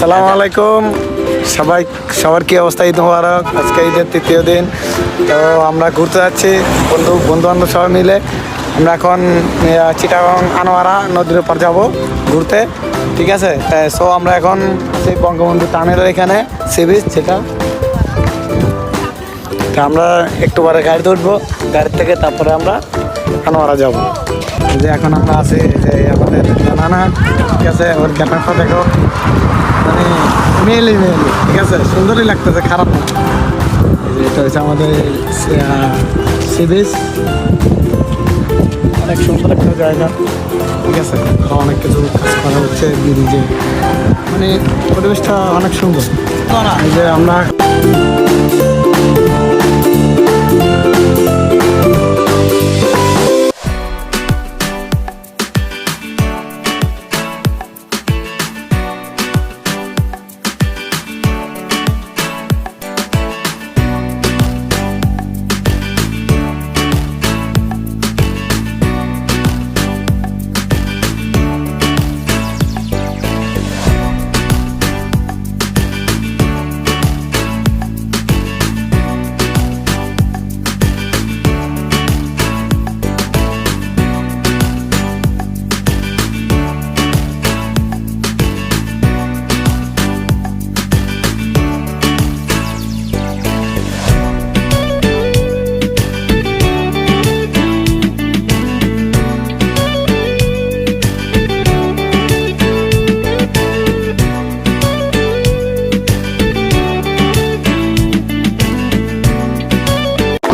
আসসালামু আলাইকুম। সবাই, সবার কি অবস্থা? ঈদ মুবারক। আজকে ঈদের তৃতীয় দিন। তো আমরা ঘুরতে যাচ্ছি, বন্ধু বন্ধু বান্ধব সবাই মিলে। আমরা এখন চিটাগং আনোয়ারা নদীর উপর যাব ঘুরতে। ঠিক আছে? সো আমরা এখন সেই বঙ্গবন্ধু টানেলের এখানে সি বিচ, যেটা তা আমরা একটু পরে গাড়িতে উঠবো। গাড়ি থেকে তারপরে আমরা আনোয়ারা যাব। যে এখন আমরা আছি যে আমাদের নানা ঠিক আছে? ওর ক্যামেরাটা দেখো। মেয়েলি মেয়েলি। ঠিক আছে? সুন্দরই লাগতেছে, খারাপ না। এটা হচ্ছে আমাদের সি অনেক সুন্দর একটা জায়গা। ঠিক আছে? অনেক কিছু কাজ করা হচ্ছে ব্রিজে। মানে পরিবেশটা অনেক সুন্দর। এই যে আমরা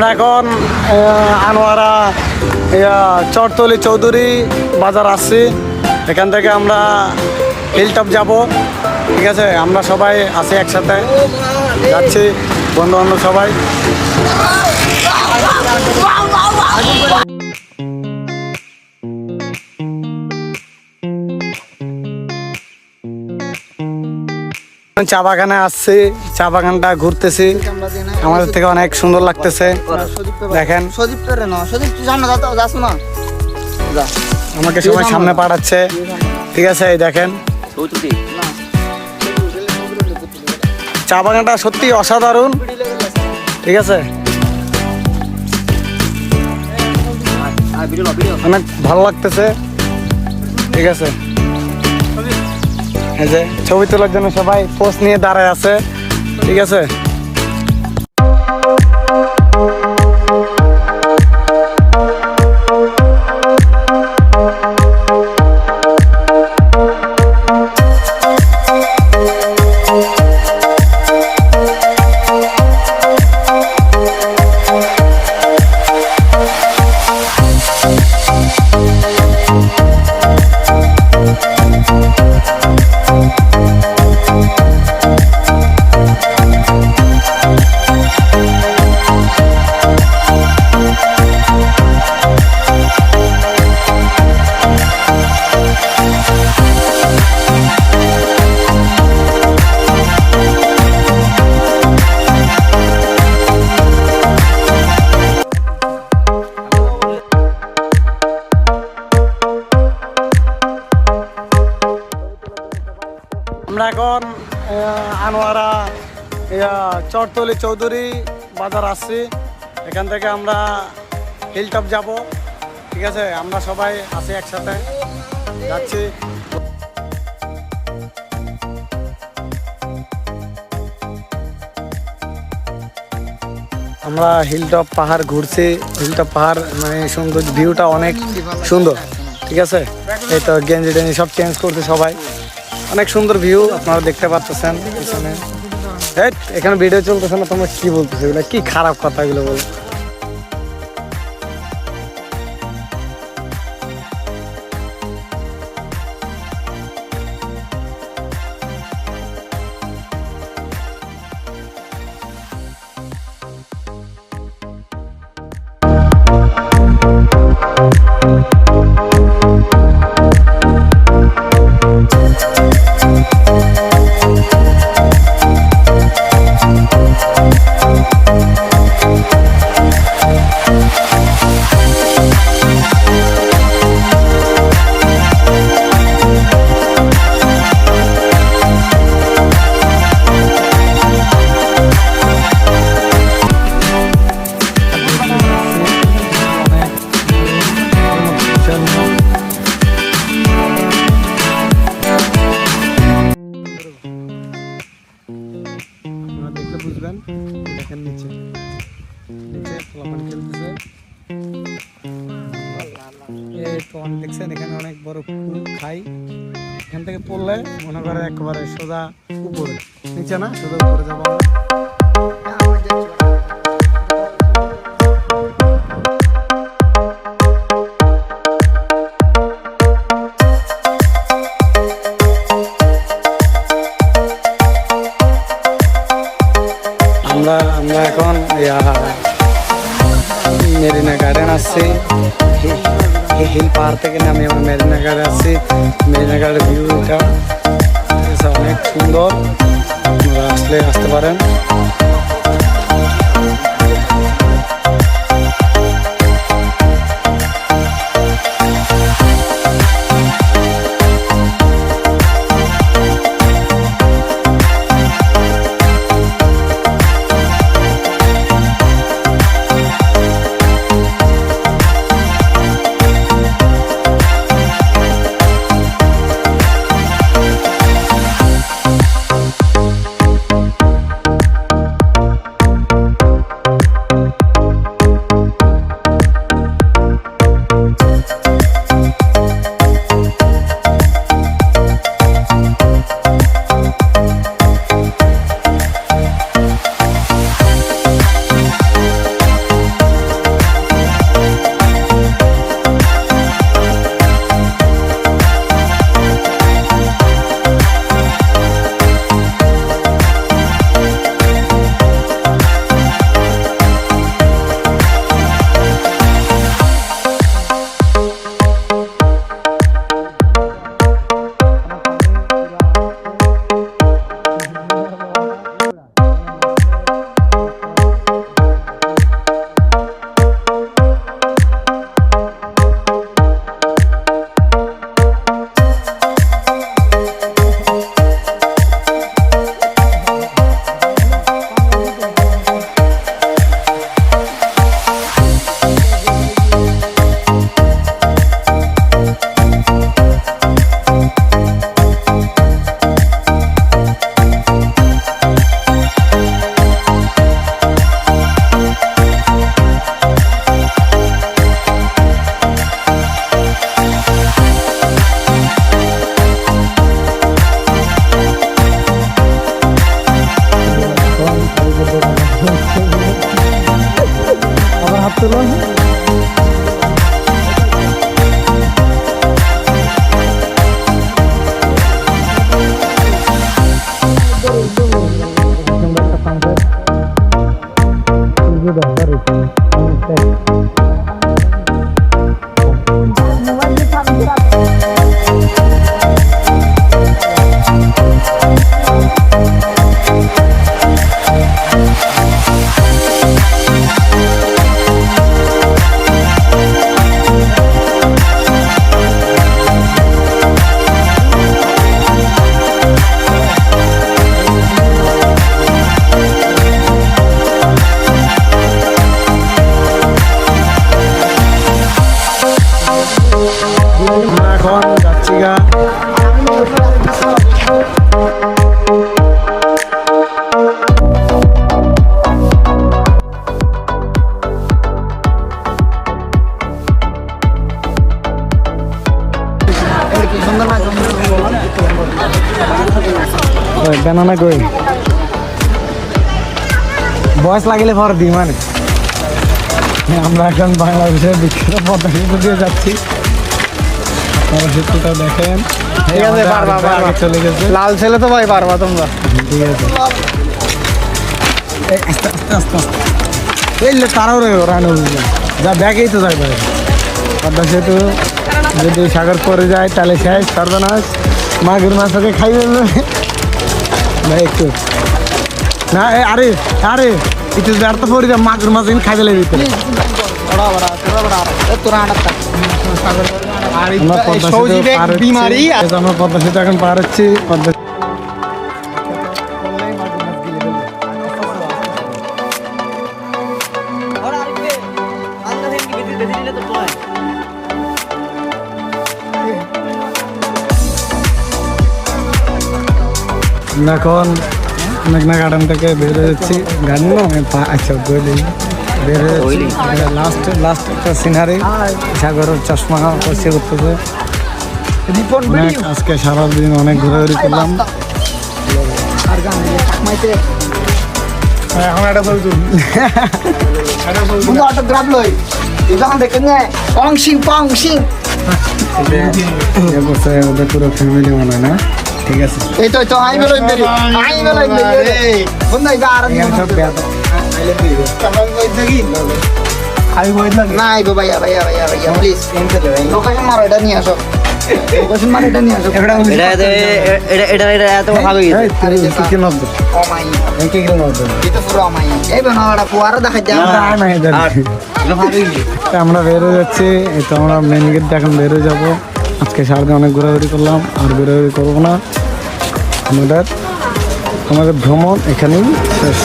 আমরা এখন আনোয়ারা চরতলি চৌধুরী বাজার আসছি। এখান থেকে আমরা হিলটপ যাব। ঠিক আছে? আমরা সবাই আছি একসাথে। যাচ্ছি বন্ধু বান্ধব সবাই। চা বাগানে আসছি, চা বাগানটা ঘুরতেছি। আমাদের থেকে অনেক সুন্দর লাগতেছে। দেখেন। আমাকে সবাই সামনে পাঠাচ্ছে। ঠিক আছে, এই দেখেন। চা বাগানটা সত্যি অসাধারণ। ঠিক আছে। অনেক ভালো লাগতেছে। ঠিক আছে। যে ছবি তোলার জন্য সবাই পোস্ট নিয়ে দাঁড়ায় আছে ঠিক আছে? এখন আনোয়ারা ইয়া, চরতলি চৌধুরী বাজার আসছি এখান থেকে আমরা হিলটপ যাব। ঠিক আছে? আমরা সবাই আছি একসাথে। যাচ্ছি। আমরা হিলটপ পাহাড় ঘুরছি। হিলটপ পাহাড় মানে সুন্দর ভিউটা অনেক সুন্দর। ঠিক আছে? এই তো গেঞ্জি টেঞ্জি সব চেঞ্জ করছে সবাই। অনেক সুন্দর ভিউ আপনারা দেখতে পাচ্ছেন এখানে ভিডিও চলতেছে না, তোমরা কি বলতেছো? কি খারাপ কথাগুলো বলো? নিচে নিচে দেখছেন, এখানে অনেক বড় ফুল খাই। এখান থেকে পড়লে মনে করে একেবারে সোজা উপরে। নিচে না? সোজা উপরে যাব পাহাড় থেকে নামে আমরা মেরিনা গার্ডেন আসছি মেরিনা ভিউটা অনেক সুন্দর। আসলে আসতে পারেন। আমরা বেনানা গই বয়স লাগিলে পর দিই মানে। আমরা এখন বাংলাদেশের বিখ্যাত পদ্মা সেতু দিয়ে যাচ্ছি। সেতুটা দেখেন। ঠিক আছে, পারবা, আরেক পারবা। চলে গেছে। লাল ছেলে তো ভাই পারবা তোমরা। ঠিক আছে। আস্তে আস্তে আস্তে আস্তে। এই তারাও রে রানো যা ব্যাগেই তো যাই ভাই। পদ্মা সেতু যদি সাগর পরে যায় তাহলে শেষ সর্বনাশ। মাগুর মাছ ওকে খাই ফেলবে ভাই একটু না আরে আরে একটু ব্যর্থ পড়ে মাগুর মাছ খাই ফেলে দিতে বড় বড় তোরা বড় এ তোরা আটাত্তা আর। বিমারি আমরা পদ্মা সেতু এখন পার হচ্ছি পদ্মা এখন মেঘনা গার্ডেন থেকে বের হয়েছি। গার্ডেন না আচ্ছা বইলি বের হয়েছি। লাস্ট লাস্ট একটা সিনারি সাগরের চশমা করছে করতেছে অনেক আজকে সারাদিন অনেক ঘোরাঘুরি করলাম। আর গান এখন একটা ছবি তুল। বন্ধু অটোগ্রাফ লই। যখন দেখেন যে পং সিং পং সিং এ করছে ওদের পুরো ফ্যামিলি মনে হয় না? ঠিক আছে। এই তো তো আই বেলো ইন্দেরি আই বন্ধু এই আর সব বেয়াদ আমি বই না না আইবো ভাইয়া ভাইয়া ভাইয়া ভাইয়া প্লিজ লোকেশন মারো এটা নিয়ে আসো। লোকেশন মারো এটা নিয়ে আসো। এটা এটা এটা এটা এত ভালো এই, তুই তুই কি নব্বই ও মাই কি কি নব্বই এটা পুরো আমাই এই বেনো ওটা পুয়ারা দেখাই দাও না, না, না। আমরা বের হয়ে যাচ্ছি। এই তো আমরা মেন গেট এখন বের হয়ে যাব। আজকে সারাদিন অনেক ঘোরাঘুরি করলাম। আর ঘোরাঘুরি করব না। আমাদের আমাদের ভ্রমণ এখানেই শেষ।